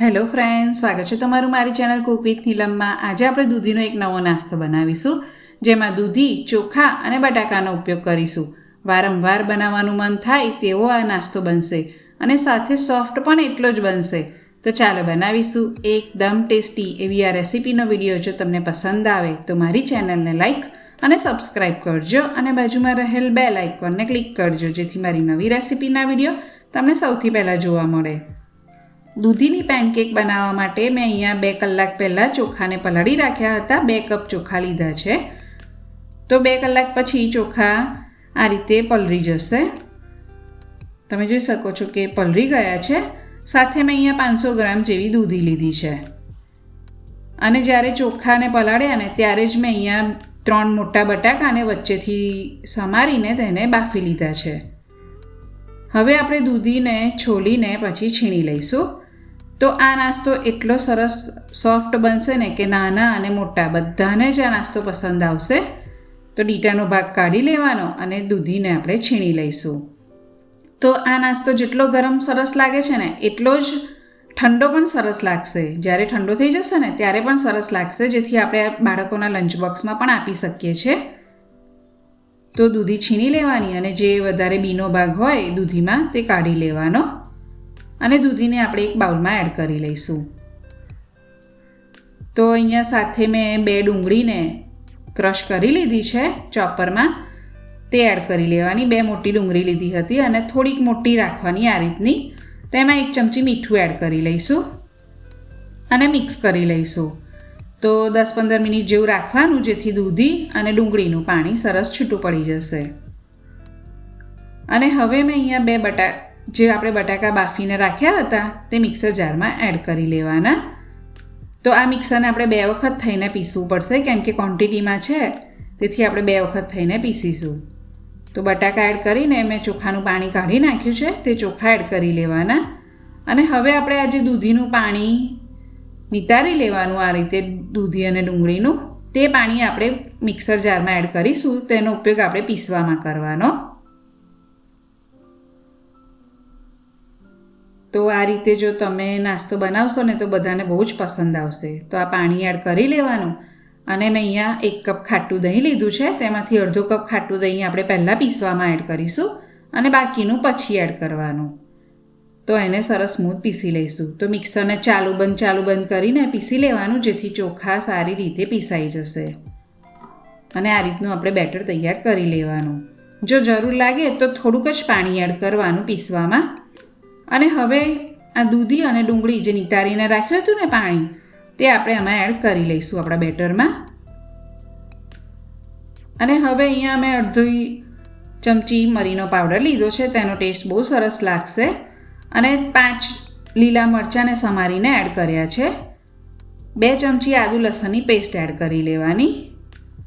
Hello friend સ્વાગત છે તમારું મારી ચેનલ કુક વિથ નીલમમાં. આજે આપણે દૂધીનો એક નવો નાસ્તો બનાવીશું, જેમાં દૂધી, ચોખા અને બટાકાનો ઉપયોગ કરીશું. વારંવાર બનાવવાનું મન થાય તેવો આ નાસ્તો બનશે અને સાથે સોફ્ટ પણ એટલો જ બનશે. તો ચાલો બનાવીશું એકદમ ટેસ્ટી એવી આ રેસીપીનો વીડિયો. જો તમને પસંદ આવે તો મારી ચેનલને લાઈક અને સબસ્ક્રાઇબ કરજો અને બાજુમાં રહેલ બે આઇકોનને ક્લિક કરજો, જેથી મારી નવી રેસીપીના વીડિયો તમને સૌથી પહેલાં જોવા મળે. દૂધીની પેનકેક બનાવવા માટે મેં અહીંયા બે કલાક પહેલાં ચોખાને પલાળી રાખ્યા હતા. બે કપ ચોખા લીધા છે. તો બે કલાક પછી ચોખા આ રીતે પલળી જશે. તમે જોઈ શકો છો કે પલળી ગયા છે. સાથે મેં અહીંયા પાંચસો ગ્રામ જેવી દૂધી લીધી છે. અને જ્યારે ચોખાને પલાળ્યા ને ત્યારે જ મેં અહીંયા ત્રણ મોટા બટાકાને વચ્ચેથી સમારીને તેને બાફી લીધા છે. હવે આપણે દૂધીને છોલીને પછી છીણી લઈશું. તો આ નાસ્તો એટલો સરસ સોફ્ટ બનશે ને કે નાના અને મોટા, બધાને જ આ નાસ્તો પસંદ આવશે. તો ડીટાનો ભાગ કાઢી લેવાનો અને દૂધીને આપણે છીણી લઈશું. તો આ નાસ્તો જેટલો ગરમ સરસ લાગે છે ને, એટલો જ ઠંડો પણ સરસ લાગશે. જ્યારે ઠંડો થઈ જશે ને, ત્યારે પણ સરસ લાગશે, જેથી આપણે બાળકોના લંચ બોક્સમાં પણ આપી શકીએ છીએ. તો દૂધી છીણી લેવાની અને જે વધારે બીનો ભાગ હોય દૂધીમાં તે કાઢી લેવાનો. અને દૂધીને આપણે એક બાઉલમાં એડ કરી લઈશું. તો અહીંયા સાથે મેં બે ડુંગળીને ક્રશ કરી લીધી છે ચોપરમાં. તે એડ કરી લેવાની. બે મોટી ડુંગળી લીધી હતી અને થોડીક મોટી રાખવાની આ રીતની. તેમાં એક ચમચી મીઠું એડ કરી લઈશું અને મિક્સ કરી લઈશું. તો દસ પંદર મિનિટ જેવું રાખવાનું, જેથી દૂધી અને ડુંગળીનું પાણી સરસ છૂટું પડી જશે. અને હવે મેં અહીંયા બે બટા જે આપણે બટાકા બાફીને રાખ્યા હતા, તે મિક્સર જારમાં એડ કરી લેવાના. તો આ મિક્સરને આપણે બે વખત થઈને પીસવું પડશે, કેમ કે ક્વોન્ટિટીમાં છે, તેથી આપણે બે વખત થઈને પીસીશું. તો બટાકા એડ કરીને મેં ચોખાનું પાણી કાઢી નાખ્યું છે, તે ચોખા એડ કરી લેવાના. અને હવે આપણે આજે દૂધીનું પાણી નિતારી લેવાનું, આ રીતે દૂધી અને ડુંગળીનું, તે પાણી આપણે મિક્સર જારમાં એડ કરીશું તેનો ઉપયોગ આપણે પીસવામાં કરવાનો. તો આ રીતે જો તમે નાસ્તો બનાવશો ને તો બધાને બહુ જ પસંદ આવશે. તો આ પાણી એડ કરી લેવાનું અને મેં અહીંયા એક કપ ખાટું દહીં લીધું છે. તેમાંથી અડધો કપ ખાટું દહીં આપણે પહેલાં પીસવામાં એડ કરીશું અને બાકીનું પછી એડ કરવાનું. તો એને સરસ સ્મૂથ પીસી લઈશું. તો મિક્સરને ચાલુ બંધ ચાલુ બંધ કરીને પીસી લેવાનું જેથી ચોખા સારી રીતે પીસાઈ જશે. અને આ રીતનું આપણે બેટર તૈયાર કરી લેવાનું. જો જરૂર લાગે તો થોડુંક જ પાણી એડ કરવાનું પીસવામાં. અને હવે આ દૂધી અને ડુંગળી જે નિતારીને રાખ્યું હતું ને પાણી, તે આપણે આમાં એડ કરી લઈશું આપણા બેટરમાં. અને હવે અહીંયા અમે અડધી ચમચી મરીનો પાવડર લીધો છે, તેનો ટેસ્ટ બહુ સરસ લાગશે. અને પાંચ લીલા મરચાંને સમારીને એડ કર્યા છે. બે ચમચી આદુ લસણની પેસ્ટ એડ કરી લેવાની.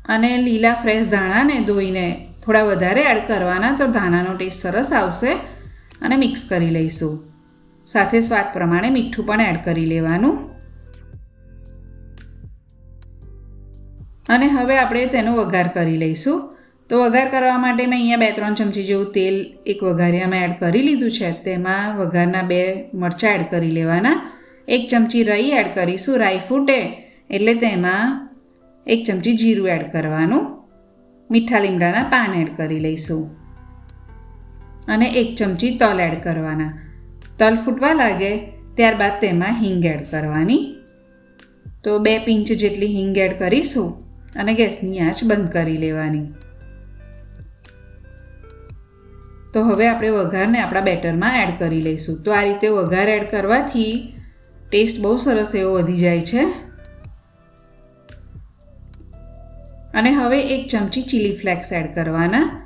અને લીલા ફ્રેશ ધાણાને ધોઈને થોડા વધારે એડ કરવાના તો ધાણાનો ટેસ્ટ સરસ આવશે. અને મિક્સ કરી લઈશું. સાથે સ્વાદ પ્રમાણે મીઠું પણ એડ કરી લેવાનું. અને હવે આપણે તેનો વઘાર કરી લઈશું. તો વઘાર કરવા માટે મેં અહીંયા બે ત્રણ ચમચી જેવું તેલ એક વઘારિયામાં એડ કરી લીધું છે. તેમાં વઘારના બે મરચાં એડ કરી લેવાના. એક ચમચી રાઈ એડ કરીશું, રાઈ ફૂટે, એટલે તેમાં એક ચમચી જીરું એડ કરવાનું. મીઠા લીમડાના પાન એડ કરી લઈશું. અને એક ચમચી તલ એડ કરવાના. તલ ફૂટવા લાગે ત્યારબાદ તેમાં હિંગ એડ કરવાની. તો બે પિંચ જેટલી હિંગ એડ કરીશું અને ગેસની આંચ બંધ કરી લેવાની. તો હવે આપણે વઘારને આપણા બેટરમાં એડ કરી લઈશું. તો આ રીતે વઘાર એડ કરવાથી ટેસ્ટ બહુ સરસ એવો વધી જાય છે. અને હવે એક ચમચી ચીલી ફ્લેક્સ એડ કરવાના.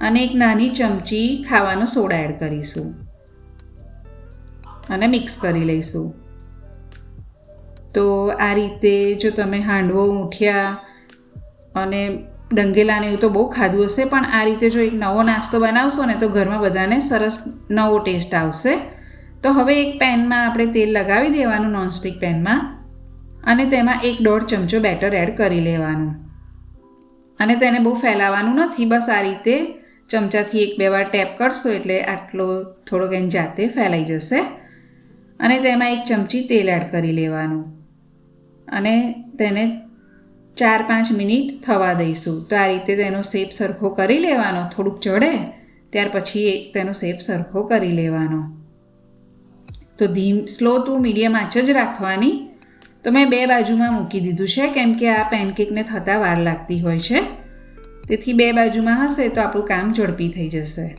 અને એક નાની ચમચી ખાવાનો સોડા એડ કરીશું. અને મિક્સ કરી લઈશું. તો આ રીતે જો તમે હાંડવો મૂઠિયા અને ડંગેલાને એવું તો બહુ ખાધું હશે, પણ આ રીતે જો એક નવો નાસ્તો બનાવશો ને તો ઘરમાં બધાને સરસ નવો ટેસ્ટ આવશે. તો હવે એક પેનમાં આપણે તેલ લગાવી દેવાનું, નોનસ્ટિક પેનમાં, અને તેમાં એક દોઢ ચમચો બેટર એડ કરી લેવાનું. અને તેને બહુ ફેલાવાનું નથી, બસ આ રીતે ચમચાથી એક બે વાર ટેપ કરશો એટલે આટલો થોડોક એને જાતે ફેલાઈ જશે. અને તેમાં એક ચમચી તેલ એડ કરી લેવાનું. અને તેને ચાર પાંચ મિનિટ થવા દઈશું. તો આ રીતે તેનો શેપ સરખો કરી લેવાનો. થોડુંક ચડે ત્યાર પછી તેનો શેપ સરખો કરી લેવાનો. તો ધીમ, સ્લો ટુ મીડિયમ આંચ જ રાખવાની. તો મેં બે બાજુમાં મૂકી દીધું છે, કેમ કે આ પેનકેકને થતાં વાર લાગતી હોય છે. તેથી બે બાજુમાં હશે તો આપણું કામ ઝડપી થઈ જશે.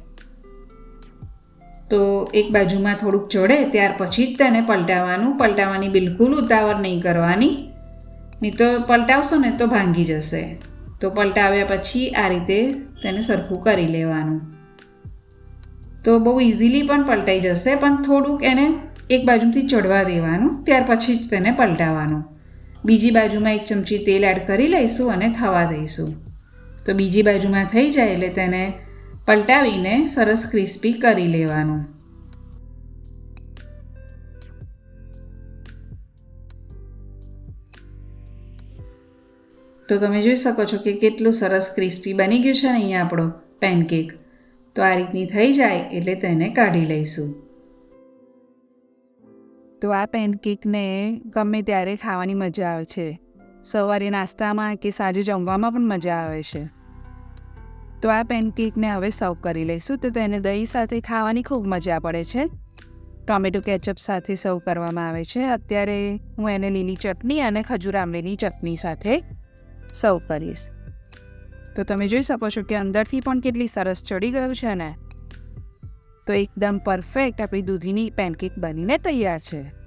તો એક બાજુમાં થોડુંક ચડે, ત્યાર પછી જ તેને પલટાવવાનું. પલટાવવાની બિલકુલ ઉતાવળ નહીં કરવાની. નહીં તો પલટાવશો ને તો ભાંગી જશે. તો પલટાવ્યા પછી આ રીતે તેને સરખું કરી લેવાનું. તો બહુ ઇઝીલી પણ પલટાઈ જશે, પણ થોડુંક એને એક બાજુથી ચડવા દેવાનું, ત્યાર પછી જ તેને પલટાવવાનું. બીજી બાજુમાં એક ચમચી તેલ એડ કરી લઈશું અને થવા દઈશું. તો બીજી બાજુમાં થઈ જાય એટલે તેને પલટાવીને સરસ ક્રિસ્પી કરી લેવાનું. તો તમે જોઈ શકો છો કે કેટલું સરસ ક્રિસ્પી બની ગયું છે ને અહીંયા આપણો પેનકેક. તો આ રીતની થઈ જાય એટલે તેને કાઢી લઈશું. તો આ પેનકેકને ગમે ત્યારે ખાવાની મજા આવે છે. સવારે નાસ્તામાં કે સાંજે જમવામાં પણ મજા આવે છે. તો આ પેનકેકને હવે સર્વ કરી લઈશું. તો તેને દહીં સાથે ખાવાની ખૂબ મજા પડે છે. ટોમેટો કેચઅપ સાથે સર્વ કરવામાં આવે છે. અત્યારે હું એને લીલી ચટણી અને ખજૂર આંબલીની ચટણી સાથે સર્વ કરીશ. તો તમે જોઈ શકો છો કે અંદરથી પણ કેટલી સરસ ચડી ગયું છે ને. તો એકદમ પરફેક્ટ આપણી દૂધીની પેનકેક બનીને તૈયાર છે.